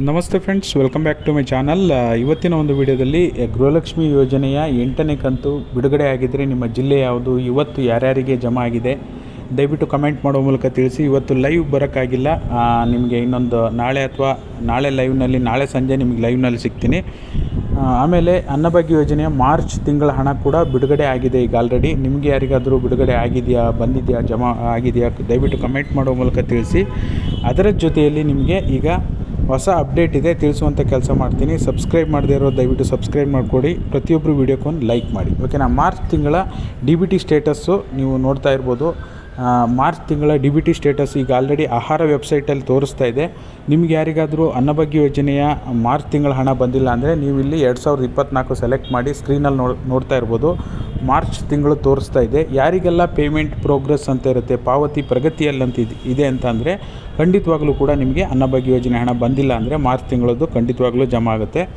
ನಮಸ್ತೆ friends welcome back to my channel ಇವತ್ತಿನ ಒಂದು ವಿಡಿಯೋದಲ್ಲಿ ಗೃಹಲಕ್ಷ್ಮಿ ಯೋಜನೆಯ ಎಂಟನೇ ಕಂತು ಬಿಡುಗಡೆ ಆಗಿದ್ದರೆ ನಿಮ್ಮ ಜಿಲ್ಲೆ ಯಾವುದು, ಇವತ್ತು ಯಾರ್ಯಾರಿಗೆ ಜಮಾ ಆಗಿದೆ, ದಯವಿಟ್ಟು ಕಮೆಂಟ್ ಮಾಡೋ ಮೂಲಕ ತಿಳಿಸಿ. ಇವತ್ತು ಲೈವ್ ಬರೋಕ್ಕಾಗಿಲ್ಲ. ನಿಮಗೆ ಇನ್ನೊಂದು ನಾಳೆ ಅಥವಾ ನಾಳೆ ಲೈವ್ನಲ್ಲಿ ನಾಳೆ ಸಂಜೆ ನಿಮಗೆ ಲೈವ್ನಲ್ಲಿ ಸಿಗ್ತೀನಿ. ಆಮೇಲೆ ಅನ್ನಭಾಗ್ಯ ಯೋಜನೆಯ ಮಾರ್ಚ್ ತಿಂಗಳ ಹಣ ಕೂಡ ಬಿಡುಗಡೆ ಆಗಿದೆ ಈಗ ಆಲ್ರೆಡಿ ನಿಮಗೆ ಯಾರಿಗಾದರೂ ಬಿಡುಗಡೆ ಆಗಿದೆಯಾ, ಬಂದಿದೆಯಾ, ಜಮಾ ಆಗಿದೆಯಾ, ದಯವಿಟ್ಟು ಕಮೆಂಟ್ ಮಾಡೋ ಮೂಲಕ ತಿಳಿಸಿ. ಅದರ ಜೊತೆಯಲ್ಲಿ ನಿಮಗೆ ಈಗ ಹೊಸ ಅಪ್ಡೇಟ್ ಇದೆ ತಿಳಿಸುವಂಥ ಕೆಲಸ ಮಾಡ್ತೀನಿ. ಸಬ್ಸ್ಕ್ರೈಬ್ ಮಾಡದೇ ಇರೋ ದಯವಿಟ್ಟು ಸಬ್ಸ್ಕ್ರೈಬ್ ಮಾಡಿಕೊಡಿ. ಪ್ರತಿಯೊಬ್ಬರು ವೀಡಿಯೋಕ್ಕೊಂದು ಲೈಕ್ ಮಾಡಿ. ಓಕೆನಾ ಮಾರ್ಚ್ ತಿಂಗಳ ಡಿ ಬಿ ಟಿ ಸ್ಟೇಟಸ್ಸು ನೀವು ನೋಡ್ತಾ ಇರ್ಬೋದು. ಮಾರ್ಚ್ ತಿಂಗಳ ಡಿ ಬಿ ಟಿ ಸ್ಟೇಟಸ್ ಈಗ ಆಲ್ರೆಡಿ ಆಹಾರ ವೆಬ್ಸೈಟಲ್ಲಿ ತೋರಿಸ್ತಾ ಇದೆ. ನಿಮ್ಗೆ ಯಾರಿಗಾದರೂ ಅನ್ನಭಾಗ್ಯ ಯೋಜನೆಯ ಮಾರ್ಚ್ ತಿಂಗಳ ಹಣ ಬಂದಿಲ್ಲ ಅಂದರೆ ನೀವು ಇಲ್ಲಿ ಎರಡು ಸಾವಿರದ ಇಪ್ಪತ್ನಾಲ್ಕು ಸೆಲೆಕ್ಟ್ ಮಾಡಿ ಸ್ಕ್ರೀನಲ್ಲಿ ನೋಡಿ, ನೋಡ್ತಾ ಇರ್ಬೋದು. ಮಾರ್ಚ್ ತಿಂಗಳು ತೋರಿಸ್ತಾ ಇದೆ. ಯಾರಿಗೆಲ್ಲ ಪೇಮೆಂಟ್ ಪ್ರೋಗ್ರೆಸ್ ಅಂತ ಇರುತ್ತೆ, ಪಾವತಿ ಪ್ರಗತಿಯಲ್ಲಿ ಅಂತ ಇದೆ- ಇದೆ ಅಂತ ಅಂದರೆ ಖಂಡಿತವಾಗ್ಲೂ ಕೂಡ ನಿಮಗೆ ಅನ್ನಭಾಗ್ಯ ಯೋಜನೆ ಹಣ ಬಂದಿಲ್ಲ ಅಂದರೆ ಮಾರ್ಚ್ ತಿಂಗಳದ್ದು ಖಂಡಿತವಾಗ್ಲೂ ಜಮಾ ಆಗುತ್ತೆ.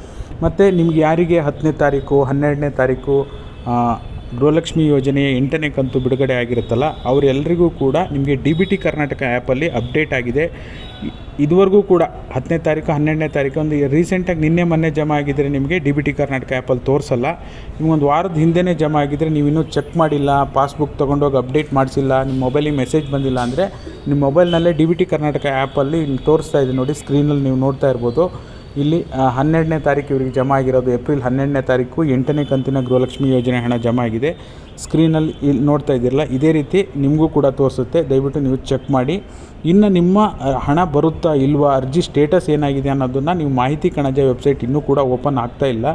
ಮತ್ತು ನಿಮ್ಗೆ ಯಾರಿಗೆ ಹತ್ತನೇ ತಾರೀಕು, ಹನ್ನೆರಡನೇ ತಾರೀಕು ಗೃಹಲಕ್ಷ್ಮಿ ಯೋಜನೆಯ ಎಂಟನೇ ಕಂತು ಬಿಡುಗಡೆ ಆಗಿರುತ್ತಲ್ಲ ಅವರೆಲ್ಲರಿಗೂ ಕೂಡ ನಿಮಗೆ ಡಿ ಬಿ ಟಿ ಕರ್ನಾಟಕ ಆ್ಯಪಲ್ಲಿ ಅಪ್ಡೇಟ್ ಆಗಿದೆ. ಇದುವರೆಗೂ ಕೂಡ ಹತ್ತನೇ ತಾರೀಕು, ಹನ್ನೆರಡನೇ ತಾರೀಕು ಒಂದು ರೀಸೆಂಟಾಗಿ ನಿನ್ನೆ ಮೊನ್ನೆ ಜಮಾ ಆಗಿದ್ದರೆ ನಿಮಗೆ ಡಿ ಬಿ ಟಿ ಕರ್ನಾಟಕ ಆ್ಯಪಲ್ಲಿ ತೋರಿಸಲ್ಲ. ನಿಮಗೊಂದು ವಾರದ ಹಿಂದೆನೇ ಜಮಾ ಆಗಿದ್ದರೆ ನೀವು ಇನ್ನೂ ಚೆಕ್ ಮಾಡಿಲ್ಲ ಪಾಸ್ಬುಕ್ ತೊಗೊಂಡೋಗಿ ಅಪ್ಡೇಟ್ ಮಾಡಿಸಿಲ್ಲ ನಿಮ್ಮ ಮೊಬೈಲಿಗೆ ಮೆಸೇಜ್ ಬಂದಿಲ್ಲ ಅಂದರೆ ನಿಮ್ಮ ಮೊಬೈಲ್ನಲ್ಲೇ ಡಿ ಬಿ ಟಿ ಕರ್ನಾಟಕ ಆ್ಯಪಲ್ಲಿ ತೋರಿಸ್ತಾ ಇದೆ ನೋಡಿ ಸ್ಕ್ರೀನಲ್ಲಿ ನೀವು ನೋಡ್ತಾ ಇರ್ಬೋದು. ಇಲ್ಲಿ ಹನ್ನೆರಡನೇ ತಾರೀಕು ಇವರಿಗೆ ಜಮಾ ಆಗಿರೋದು ಏಪ್ರಿಲ್ ಹನ್ನೆರಡನೇ ತಾರೀಕು. ಎಂಟನೇ ಕಂತಿನ ಗೃಹಲಕ್ಷ್ಮಿ ಯೋಜನೆ ಹಣ ಜಮಾ ಆಗಿದೆ. ಸ್ಕ್ರೀನಲ್ಲಿ ಇಲ್ಲಿ ನೋಡ್ತಾ ಇದ್ದೀರಲ್ಲ, ಇದೇ ರೀತಿ ನಿಮಗೂ ಕೂಡ ತೋರಿಸುತ್ತೆ. ದಯವಿಟ್ಟು ನೀವು ಚೆಕ್ ಮಾಡಿ. ಇನ್ನು ನಿಮ್ಮ ಹಣ ಬರುತ್ತಾ ಇಲ್ವಾ, ಅರ್ಜಿ ಸ್ಟೇಟಸ್ ಏನಾಗಿದೆ ಅನ್ನೋದನ್ನು ನೀವು ಮಾಹಿತಿ ಕಣಜ ವೆಬ್ಸೈಟ್ ಇನ್ನೂ ಕೂಡ ಓಪನ್ ಆಗ್ತಾ ಇಲ್ಲ.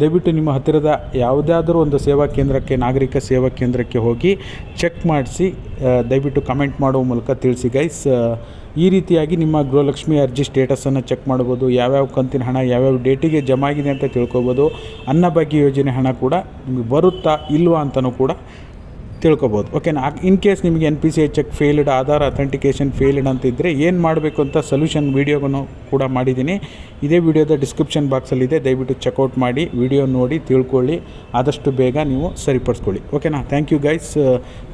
ದಯವಿಟ್ಟು ನಿಮ್ಮ ಹತ್ತಿರದ ಯಾವುದಾದ್ರೂ ಒಂದು ಸೇವಾ ಕೇಂದ್ರಕ್ಕೆ, ನಾಗರಿಕ ಸೇವಾ ಕೇಂದ್ರಕ್ಕೆ ಹೋಗಿ ಚೆಕ್ ಮಾಡಿಸಿ ದಯವಿಟ್ಟು ಕಮೆಂಟ್ ಮಾಡುವ ಮೂಲಕ ತಿಳಿಸಿ ಗೈಸ್. ಈ ರೀತಿಯಾಗಿ ನಿಮ್ಮ ಗೃಹಲಕ್ಷ್ಮಿ ಅರ್ಜಿ ಸ್ಟೇಟಸನ್ನು ಚೆಕ್ ಮಾಡ್ಬೋದು, ಯಾವ್ಯಾವ ಕಂತಿನ ಹಣ, ಯಾವ್ಯಾವ ಡೇಟಿಗೆ ಜಮಾ ಆಗಿದೆ ಅಂತ ತಿಳ್ಕೊಬೋದು. ಅನ್ನಭಾಗ್ಯ ಯೋಜನೆ ಹಣ ಕೂಡ ನಿಮಗೆ ಬರುತ್ತಾ ಇಲ್ವಾ ಅಂತಲೂ ತಿಳ್ಕೊಬೋದು. ಓಕೆನಾ ಇನ್ ಕೇಸ್ ನಿಮಗೆ N P C I check failed Aadhaar authentication failed ಅಂತ ಇದ್ದರೆ ಏನು ಮಾಡಬೇಕು ಅಂತ ಸೊಲ್ಯೂಷನ್ ವೀಡಿಯೋಗೂ ಕೂಡ ಮಾಡಿದ್ದೀನಿ. ಇದೇ ವಿಡಿಯೋದ ಡಿಸ್ಕ್ರಿಪ್ಷನ್ ಬಾಕ್ಸಲ್ಲಿದೆ ದಯವಿಟ್ಟು ಚೆಕ್ಔಟ್ ಮಾಡಿ ವಿಡಿಯೋ ನೋಡಿ, ತಿಳ್ಕೊಳ್ಳಿ. ಆದಷ್ಟು ಬೇಗ ನೀವು ಸರಿಪಡಿಸ್ಕೊಳ್ಳಿ. ಓಕೆನಾ ಥ್ಯಾಂಕ್ ಯು ಗೈಸ್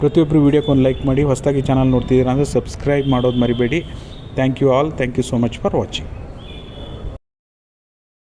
ಪ್ರತಿಯೊಬ್ಬರು ವೀಡಿಯೋಕ್ಕೊಂದು ಲೈಕ್ ಮಾಡಿ, ಹೊಸದಾಗಿ ಚಾನಲ್ ನೋಡ್ತಿದ್ದೀರಾ ಅಂದರೆ ಸಬ್ಸ್ಕ್ರೈಬ್ ಮಾಡೋದು ಮರಿಬೇಡಿ. Thank you all thank you so much for watching